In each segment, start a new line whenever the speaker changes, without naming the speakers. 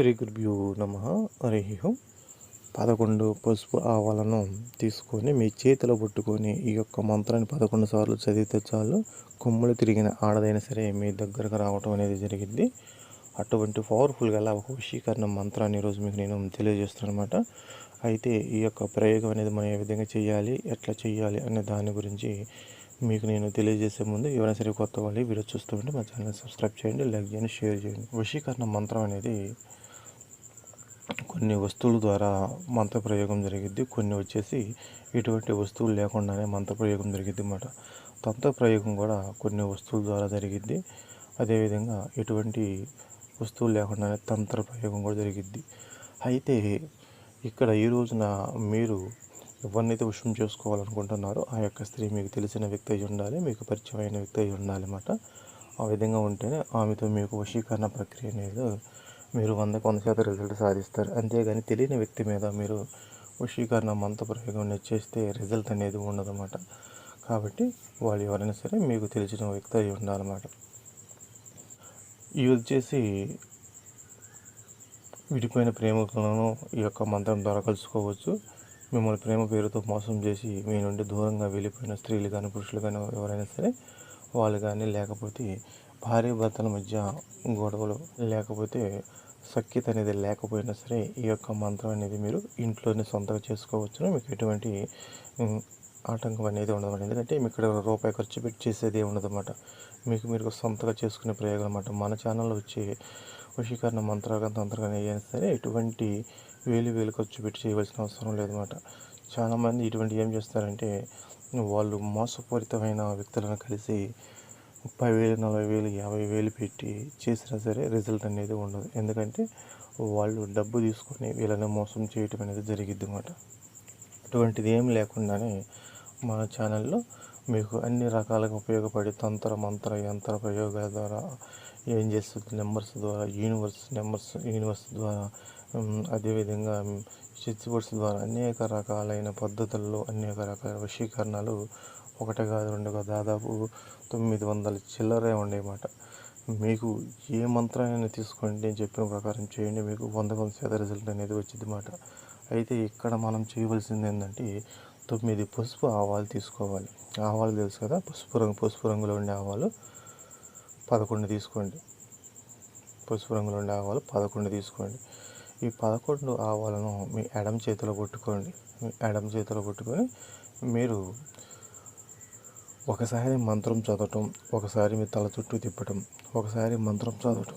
శ్రీ గురుభ్యో నమ. హరి ఓం. పదకొండు పసుపు ఆవాలను తీసుకొని మీ చేతిలో పట్టుకొని ఈ యొక్క మంత్రాన్ని పదకొండు సార్లు చదివితే చాలు. కొమ్ములు తిరిగిన ఆడదైనా సరే మీ దగ్గరకు రావటం అనేది జరిగింది. అటువంటి పవర్ఫుల్ గల ఒక వశీకరణ మంత్రాన్ని ఈరోజు మీకు నేను తెలియజేస్తాను అనమాట అయితే ఈ యొక్క ప్రయోగం అనేది మనం ఏ విధంగా చేయాలి ఎట్లా చేయాలి అనే దాని గురించి మీకు నేను తెలియజేసే ముందు ఎవరైనా సరే కొత్త వాళ్ళు వీడియో చూస్తూ ఉంటే మా ఛానల్ సబ్స్క్రైబ్ చేయండి లైక్ చేయండి షేర్ చేయండి. వశీకరణ మంత్రం అనేది కొన్ని వస్తువుల ద్వారా మంత్రప్రయోగం జరిగిద్ది. కొన్ని వచ్చేసి ఎటువంటి వస్తువులు లేకుండానే మంత్రప్రయోగం జరిగిద్ది అన్నమాట. తంత్ర ప్రయోగం కూడా కొన్ని వస్తువుల ద్వారా జరిగిద్ది. అదేవిధంగా ఎటువంటి వస్తువులు లేకుండానే తంత్ర ప్రయోగం కూడా జరిగిద్ది. అయితే ఇక్కడ ఈ రోజున మీరు ఎవరినైతే విషయం చేసుకోవాలనుకుంటున్నారో ఆ యొక్క స్త్రీ మీకు తెలిసిన వ్యక్తి అయి ఉండాలి మీకు పరిచయమైన వ్యక్తి అయి ఉండాలన్నమాట ఆ విధంగా ఉంటేనే ఆమెతో మీకు వశీకరణ ప్రక్రియ అనేది మీరు వందకు వంద శాతం రిజల్ట్ సాధిస్తారు. అంతేగాని తెలియని వ్యక్తి మీద మీరు వశీకరణ మంత ప్రయోగం చేస్తే రిజల్ట్ అనేది ఉండదన్నమాట. కాబట్టి వాళ్ళు ఎవరైనా సరే మీకు తెలిసిన వ్యక్తి అయి ఉండాలన్నమాట. ఇవి వచ్చేసి విడిపోయిన ప్రేమికులను ఈ యొక్క మంత్రం ద్వారా కలుసుకోవచ్చు. మిమ్మల్ని ప్రేమ పేరుతో మోసం చేసి మీ నుండి దూరంగా వెళ్ళిపోయిన స్త్రీలు కానీ పురుషులు కానీ ఎవరైనా సరే వాళ్ళు కానీ లేకపోతే భార్య భర్తల మధ్య గొడవలు లేకపోతే సఖ్యత అనేది లేకపోయినా సరే ఈ యొక్క మంత్రం అనేది మీరు ఇంట్లోనే సొంతగా చేసుకోవచ్చును. మీకు ఎటువంటి ఆటంకం అనేది ఉండదు ఎందుకంటే మీకు ఇక్కడ రూపాయి ఖర్చు పెట్టి చేసేది ఉండదన్నమాట మీకు మీరు సొంతగా చేసుకునే ప్రయోగం అనమాట మన ఛానల్లో వచ్చే వశీకరణ మంత్రాలు తంత్రాలు అయినా సరే ఎటువంటి వేలు వేలు ఖర్చు పెట్టి చేయవలసిన అవసరం లేదన్నమాట చాలామంది ఇటువంటి ఏం చేస్తారంటే వాళ్ళు మోసపూరితమైన వ్యక్తులను కలిసి ముప్పై వేలు నలభై వేలు యాభై వేలు పెట్టి చేసినా సరే రిజల్ట్ అనేది ఉండదు. ఎందుకంటే వాళ్ళు డబ్బు తీసుకొని వీళ్ళని మోసం చేయటం అనేది జరిగిద్ది అనమాట అటువంటిది ఏం లేకుండానే మన ఛానల్లో మీకు అన్ని రకాలుగా ఉపయోగపడే తంత్ర మంత్ర యంత్ర ప్రయోగాల ద్వారా ఏం చేస్తుంది? నెంబర్స్ ద్వారా యూనివర్స్ నెంబర్స్ యూనివర్స్ ద్వారా అదేవిధంగా చిత్తుబర్స్ ద్వారా అనేక రకాలైన పద్ధతుల్లో అనేక రకాల వశీకరణలు ఒకటి కాదు రెండు కాదు దాదాపు తొమ్మిది వందల చిల్లరే ఉండేమాట. మీకు ఏ మంత్రాన్ని తీసుకోండి నేను చెప్పిన ప్రకారం చేయండి. మీకు వంద వంద శాతం రిజల్ట్ అనేది వచ్చింది మాట. అయితే ఇక్కడ మనం చేయవలసింది ఏంటంటే తొమ్మిది పసుపు ఆవాలు తీసుకోవాలి. ఆవాలు తెలుసు కదా? పసుపు రంగు పసుపు రంగులో ఉండే ఆవాలు పదకొండు తీసుకోండి. పసుపు రంగులో ఉండే ఆవాలు పదకొండు తీసుకోండి. ఈ పదకొండు ఆవాలను మీ ఎడమ చేతిలో కొట్టుకోండి. మీ ఎడమ చేతిలో కొట్టుకొని మీరు ఒకసారి మంత్రం చదవటం ఒకసారి మీ తల చుట్టూ తిప్పటం ఒకసారి మంత్రం చదవటం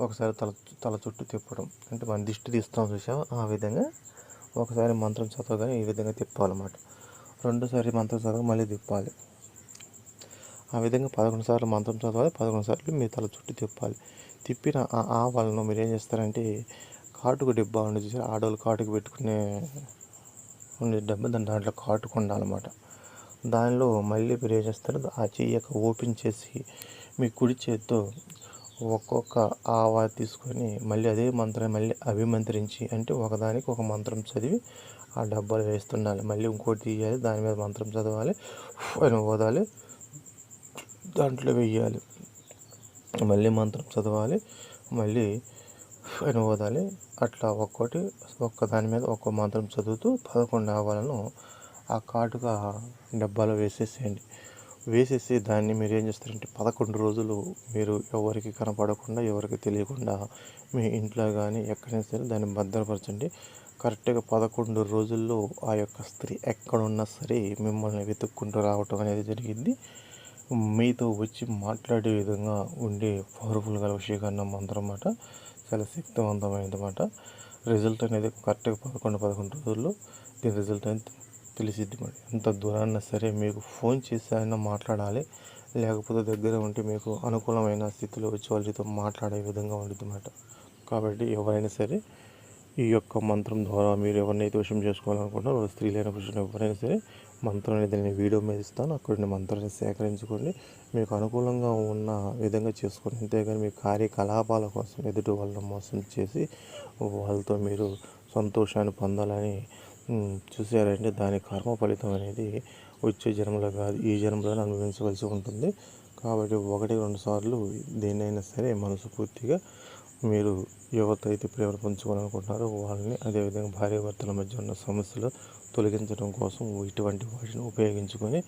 ఒకసారి తల తల చుట్టూ తిప్పడం అంటే మన దిష్టి తీస్తాం చూసాం ఆ విధంగా ఒకసారి మంత్రం చదవగానే ఈ విధంగా తిప్పాలన్నమాట. రెండోసారి మంత్రం చదవగా మళ్ళీ తిప్పాలి. ఆ విధంగా పదకొండు సార్లు మంత్రం చదవాలి పదకొండు సార్లు మీ తల చుట్టూ తిప్పాలి. తిప్పిన ఆ ఆవాలను మీరు ఏం చేస్తారంటే కాటుకు డిబ్బా ఉండేది ఆడవాళ్ళు కాటుకు పెట్టుకునే ఉండే డబ్బా దాని దాంట్లో కాటుకు ఉండాలన్నమాట. దానిలో మళ్ళీ మీరు ఏం చేస్తారు? ఆ చెయ్యక ఓపెన్ చేసి మీ కుడి చేతితో ఒక్కొక్క ఆవా తీసుకొని మళ్ళీ అదే మంత్రం మళ్ళీ అభిమంత్రించి అంటే ఒకదానికి ఒక మంత్రం చదివి ఆ డబ్బాలు వేస్తుండాలి. మళ్ళీ ఇంకోటి తీయాలి దాని మీద మంత్రం చదవాలి అని ఓదాలి దాంట్లో వెయ్యాలి మళ్ళీ మంత్రం చదవాలి మళ్ళీ అని ఓదాలి అట్లా ఒక్కోటి ఒక్క దాని మీద ఒక్క మంత్రం చదువుతూ పదకొండు ఆవాలను ఆ కాటుగా డబ్బాలో వేసేసేయండి. వేసేసి దాన్ని మీరు ఏం చేస్తారంటే పదకొండు రోజులు మీరు ఎవరికి కనపడకుండా ఎవరికి తెలియకుండా మీ ఇంట్లో కానీ ఎక్కడైనా సరే దాన్ని భద్రపరచండి. కరెక్ట్గా పదకొండు రోజుల్లో ఆ యొక్క స్త్రీ ఎక్కడున్నా సరే మిమ్మల్ని వెతుక్కుంటూ రావటం అనేది జరిగింది. మీతో వచ్చి మాట్లాడే విధంగా ఉండే పవర్ఫుల్ గల వశీకరణ మంత్రం అన్నమాట చాలా శక్తివంతమైనది అన్నమాట రిజల్ట్ అనేది కరెక్ట్గా పదకొండు పదకొండు రోజుల్లో దీని రిజల్ట్ అనేది తెలిసిద్ది ఎంత దూరాన్న సరే మీకు ఫోన్ చేసి అయినా మాట్లాడాలి. లేకపోతే దగ్గర ఉంటే మీకు అనుకూలమైన స్థితిలో వచ్చి వాళ్ళతో మాట్లాడే విధంగా ఉంటుంది అన్నమాట కాబట్టి ఎవరైనా సరే ఈ యొక్క మంత్రం ద్వారా మీరు ఎవరినైతే విషయం చేసుకోవాలనుకుంటున్నారో స్త్రీలైన పురుషులు ఎవరైనా సరే మంత్రం అనేది నేను వీడియో మీద ఇస్తాను. అక్కడ మంత్రాన్ని సేకరించుకోండి. మీకు అనుకూలంగా ఉన్న విధంగా చేసుకోండి అంతేగాని మీ కార్యకలాపాల కోసం ఎదుటి వాళ్ళ మోసం చేసి వాళ్ళతో మీరు సంతోషాన్ని పొందాలని చూసారంటే దాని కర్మ ఫలితం అనేది వచ్చే జన్మలో కాదు ఈ జన్మలోనే అనుభవించవలసి ఉంటుంది. కాబట్టి ఒకటి రెండు సార్లు దేన్నైనా సరే మనసు పూర్తిగా మీరు యువత అయితే ప్రేమను పంచుకోవాలనుకుంటున్నారో. వాళ్ళని అదేవిధంగా భార్యాభర్తల మధ్య ఉన్న సమస్యలు తొలగించడం కోసం ఇటువంటి వాటిని ఉపయోగించుకొని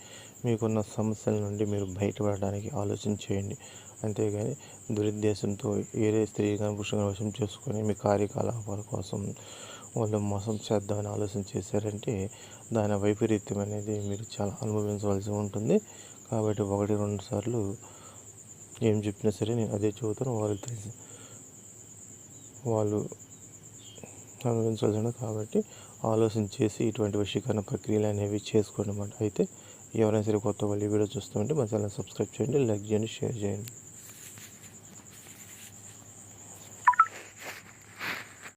మీకున్న సమస్యల నుండి మీరు బయటపడడానికి ఆలోచన చేయండి. అంతేగాని దురుద్దేశంతో వేరే స్త్రీ కానీ పురుషుని వశం చేసుకొని మీ కార్యకలాపాల కోసం వాళ్ళు మోసం చేద్దామని ఆలోచన చేశారంటే దాని వైపరీత్యం అనేది మీరు చాలా అనుభవించవలసి ఉంటుంది. కాబట్టి ఒకటి రెండు సార్లు ఏం చెప్పినా సరే నేను అదే చదువుతాను వాళ్ళు తెలిసి వాళ్ళు అనుభవించాల్సి కాబట్టి ఆలోచన చేసి ఇటువంటి వశీకరణ ప్రక్రియలు అనేవి చేసుకోండి అన్నమాట. అయితే ఎవరైనా సరే కొత్త వాళ్ళు ఈ వీడియో చూస్తుంటే మా ఛానల్ సబ్స్క్రైబ్ చేయండి లైక్ చేయండి షేర్ చేయండి.